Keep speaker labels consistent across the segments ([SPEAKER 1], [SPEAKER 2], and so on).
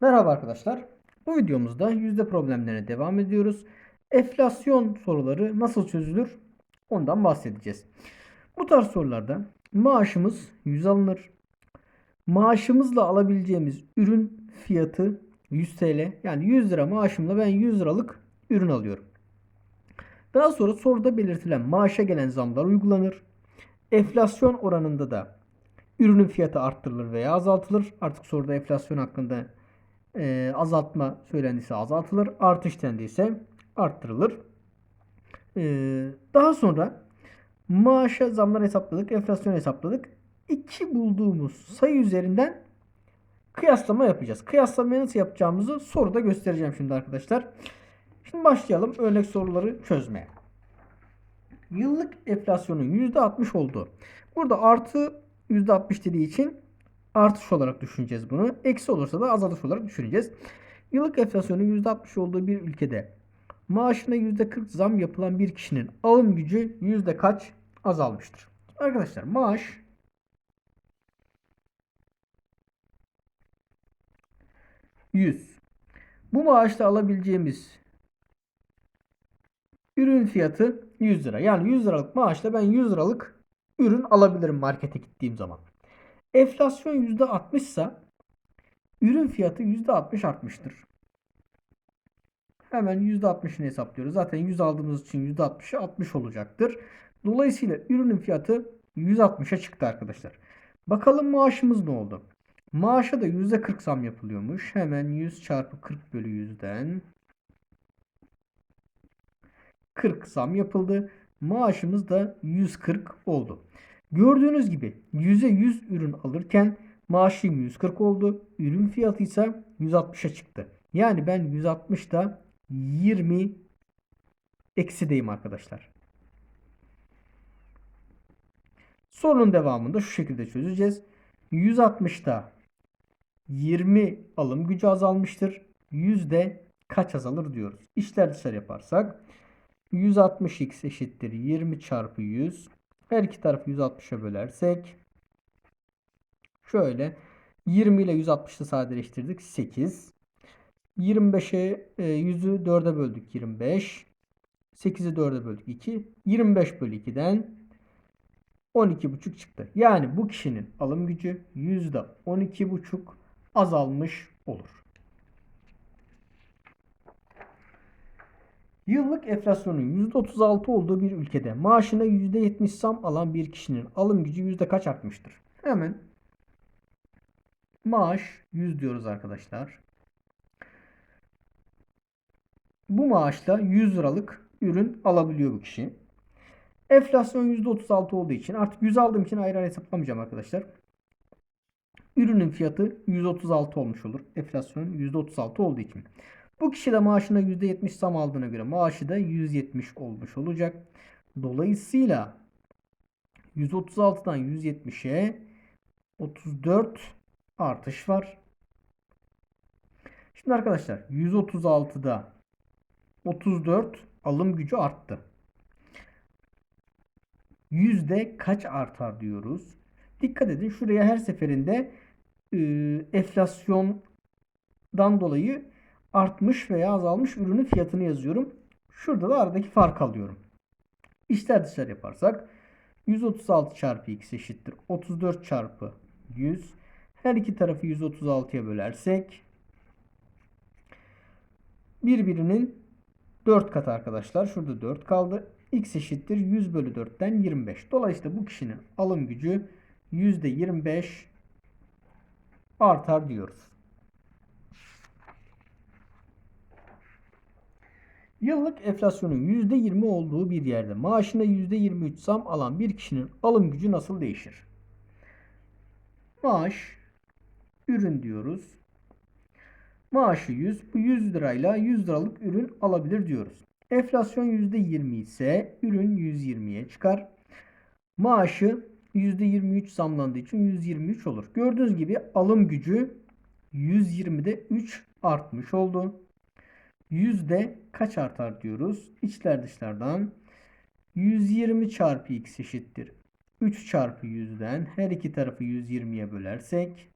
[SPEAKER 1] Merhaba arkadaşlar. Bu videomuzda yüzde problemlerine devam ediyoruz. Enflasyon soruları nasıl çözülür? Ondan bahsedeceğiz. Bu tarz sorularda maaşımız 100 alınır. Maaşımızla alabileceğimiz ürün fiyatı 100 TL. Yani 100 lira maaşımla ben 100 liralık ürün alıyorum. Daha sonra soruda belirtilen maaşa gelen zamlar uygulanır. Enflasyon oranında da ürünün fiyatı arttırılır veya azaltılır. Artık soruda enflasyon hakkında e, azaltma söylendiyse azaltılır. Artış dendiyse arttırılır. E, daha sonra maaşa zamlar hesapladık. Enflasyon hesapladık. 2 bulduğumuz sayı üzerinden kıyaslama yapacağız. Kıyaslamayı nasıl yapacağımızı soruda göstereceğim şimdi arkadaşlar. Şimdi başlayalım örnek soruları çözmeye. Yıllık enflasyonun %60 olduğu. Burada artı %60 dediği için artış olarak düşüneceğiz bunu. Eksi olursa da azalış olarak düşüneceğiz. Yıllık enflasyonun %60 olduğu bir ülkede maaşına %40 zam yapılan bir kişinin alım gücü yüzde kaç azalmıştır? Arkadaşlar maaş yüz. Bu maaşla alabileceğimiz ürün fiyatı 100 lira. Yani 100 liralık maaşla ben 100 liralık ürün alabilirim markete gittiğim zaman. Enflasyon %60 ise ürün fiyatı %60 artmıştır. Hemen %60'ını hesaplıyoruz. Zaten 100 aldığımız için %60'ı 60 olacaktır. Dolayısıyla ürünün fiyatı 160'a çıktı arkadaşlar. Bakalım maaşımız ne oldu? Maaşa da %40 zam yapılıyormuş. Hemen 100 çarpı 40 bölü 100'den 40 zam yapıldı. Maaşımız da 140 oldu. Gördüğünüz gibi 100'e 100 ürün alırken maaşım 140 oldu. Ürün fiyatı ise 160'a çıktı. Yani ben 160'da 20 eksideyim arkadaşlar. Sorunun devamında şu şekilde çözeceğiz. 160'da 20 alım gücü azalmıştır. Yüzde kaç azalır diyoruz. İşler dışarı yaparsak 160x eşittir 20 çarpı 100. Her iki tarafı 160'a bölersek şöyle 20 ile 160'ı sadeleştirdik 8. 25'e 100'ü 4'e böldük 25. 8'i 4'e böldük 2. 25 bölü 2'den 12,5 çıktı. Yani bu kişinin alım gücü %12,5 azalmış olur. Yıllık enflasyonun %36 olduğu bir ülkede maaşına %70 zam alan bir kişinin alım gücü yüzde kaç artmıştır? Hemen maaş 100 diyoruz arkadaşlar. Bu maaşla 100 liralık ürün alabiliyor bu kişi. Enflasyon %36 olduğu için artık 100 aldığım için ayrı ayrı hesaplamayacağım arkadaşlar. Ürünün fiyatı 136 olmuş olur. Enflasyon %36 olduğu için. Bu kişi de maaşına %70 zam aldığına göre maaşı da 170 olmuş olacak. Dolayısıyla 136'dan 170'e 34 artış var. Şimdi arkadaşlar 136'da 34 alım gücü arttı. Yüzde kaç artar diyoruz. Dikkat edin şuraya her seferinde e, enflasyondan dolayı artmış veya azalmış ürünün fiyatını yazıyorum. Şurada da aradaki fark alıyorum. İşler dışarı yaparsak 136 çarpı x eşittir 34 çarpı 100. Her iki tarafı 136'ya bölersek birbirinin 4 katı arkadaşlar. Şurada 4 kaldı. x eşittir 100 bölü 4'ten 25. Dolayısıyla bu kişinin alım gücü %25 artar diyoruz. Yıllık enflasyonun %20 olduğu bir yerde maaşına %23 zam alan bir kişinin alım gücü nasıl değişir? Maaş, ürün diyoruz. Maaşı 100, bu 100 lirayla 100 liralık ürün alabilir diyoruz. Enflasyon %20 ise ürün 120'ye çıkar. Maaşı %23 zamlandığı için 123 olur. Gördüğünüz gibi alım gücü 120'de 3 artmış oldu. Yüzde kaç artar diyoruz? İçler dışlardan 120 çarpı x eşittir. 3 çarpı 100'den her iki tarafı 120'ye bölersek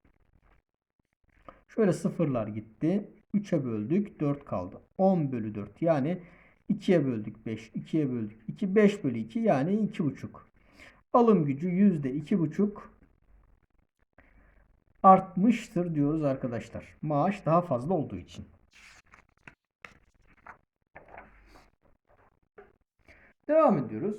[SPEAKER 1] Şöyle sıfırlar gitti. 3'e böldük 4 kaldı. 10 bölü 4 yani 2'ye böldük 5. 2'ye böldük 2. 5 bölü 2 yani 2,5. Alım gücü %2,5 artmıştır diyoruz arkadaşlar. Maaş daha fazla olduğu için. Devam ediyoruz.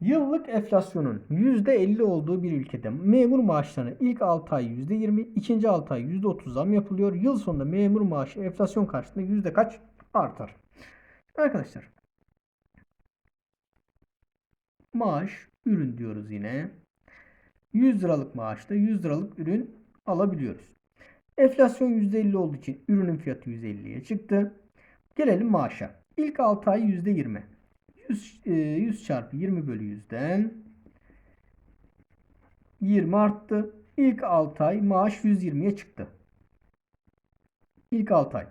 [SPEAKER 1] Yıllık enflasyonun %50 olduğu bir ülkede memur maaşlarına ilk 6 ay %20, ikinci 6 ay %30 zam yapılıyor. Yıl sonunda memur maaşı enflasyon karşısında yüzde kaç artar? Arkadaşlar maaş ürün diyoruz yine. 100 liralık maaşta 100 liralık ürün alabiliyoruz. Enflasyon %50 olduğu için ürünün fiyatı 150'ye çıktı. Gelelim maaşa. İlk 6 ay %20. 100, 100 çarpı 20 bölü 100'den 20 arttı. İlk 6 ay maaş 120'ye çıktı. İlk 6 ay.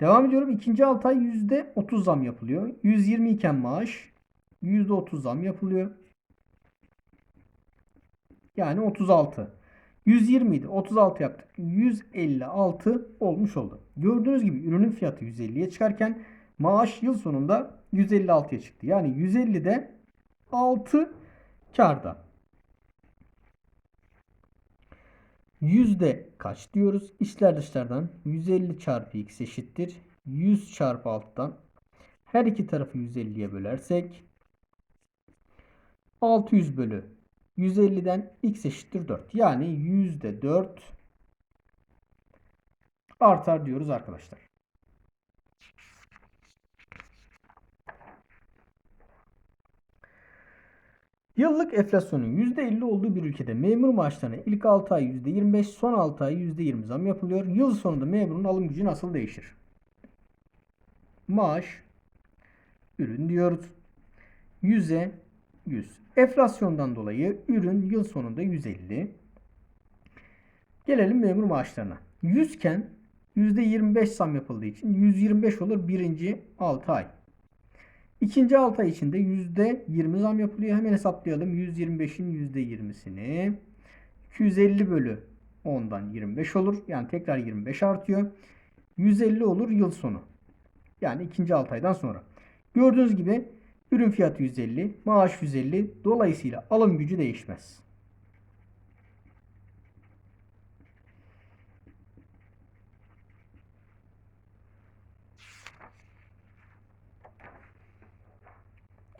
[SPEAKER 1] Devam ediyorum. İkinci 6 ay %30 zam yapılıyor. 120 iken maaş %30 zam yapılıyor. Yani 36. 120 idi. 36 yaptık. 156 olmuş oldu. Gördüğünüz gibi ürünün fiyatı 150'ye çıkarken maaş yıl sonunda 156'ya çıktı. Yani 150'de 6 karda. Yüzde kaç diyoruz? İçler dışlardan 150 çarpı x eşittir. 100 çarpı alttan her iki tarafı 150'ye bölersek 600 bölü 150'den x eşittir 4. Yani yüzde 4 artar diyoruz arkadaşlar. Yıllık enflasyonun %50 olduğu bir ülkede memur maaşlarına ilk 6 ay %25, son 6 ay %20 zam yapılıyor. Yıl sonunda memurun alım gücü nasıl değişir? Maaş, ürün diyoruz. 100'e 100. Enflasyondan dolayı ürün yıl sonunda 150. Gelelim memur maaşlarına. 100 iken %25 zam yapıldığı için 125 olur birinci 6 ay. İkinci 6 ay içinde %20 zam yapılıyor. Hemen hesaplayalım. 125'in %20'sini 250 bölü 10'dan 25 olur. Yani tekrar 25 artıyor. 150 olur yıl sonu. Yani ikinci 6 aydan sonra. Gördüğünüz gibi ürün fiyatı 150, maaş 150. Dolayısıyla alım gücü değişmez.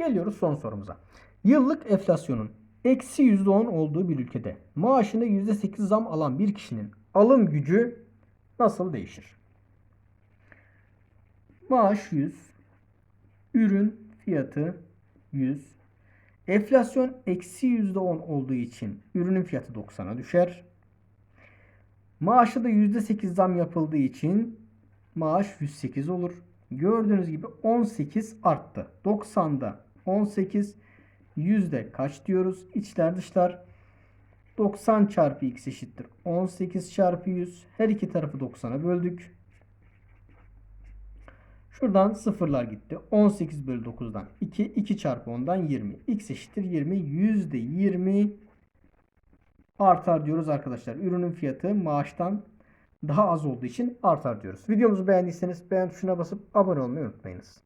[SPEAKER 1] Geliyoruz son sorumuza. Yıllık enflasyonun eksi %10 olduğu bir ülkede maaşında %8 zam alan bir kişinin alım gücü nasıl değişir? Maaş 100, ürün fiyatı 100, enflasyon eksi %10 olduğu için ürünün fiyatı 90'a düşer. Maaşı da %8 zam yapıldığı için maaş 108 olur. Gördüğünüz gibi 18 arttı. 90'da 18 yüzde kaç diyoruz? İçler dışlar 90 çarpı x eşittir. 18 çarpı 100. Her iki tarafı 90'a böldük. Şuradan sıfırlar gitti. 18 bölü 9'dan 2. 2 çarpı 10'dan 20. x eşittir 20. Yüzde 20 artar diyoruz arkadaşlar. Ürünün fiyatı maaştan daha az olduğu için artar diyoruz. Videomuzu beğendiyseniz beğen tuşuna basıp abone olmayı unutmayınız.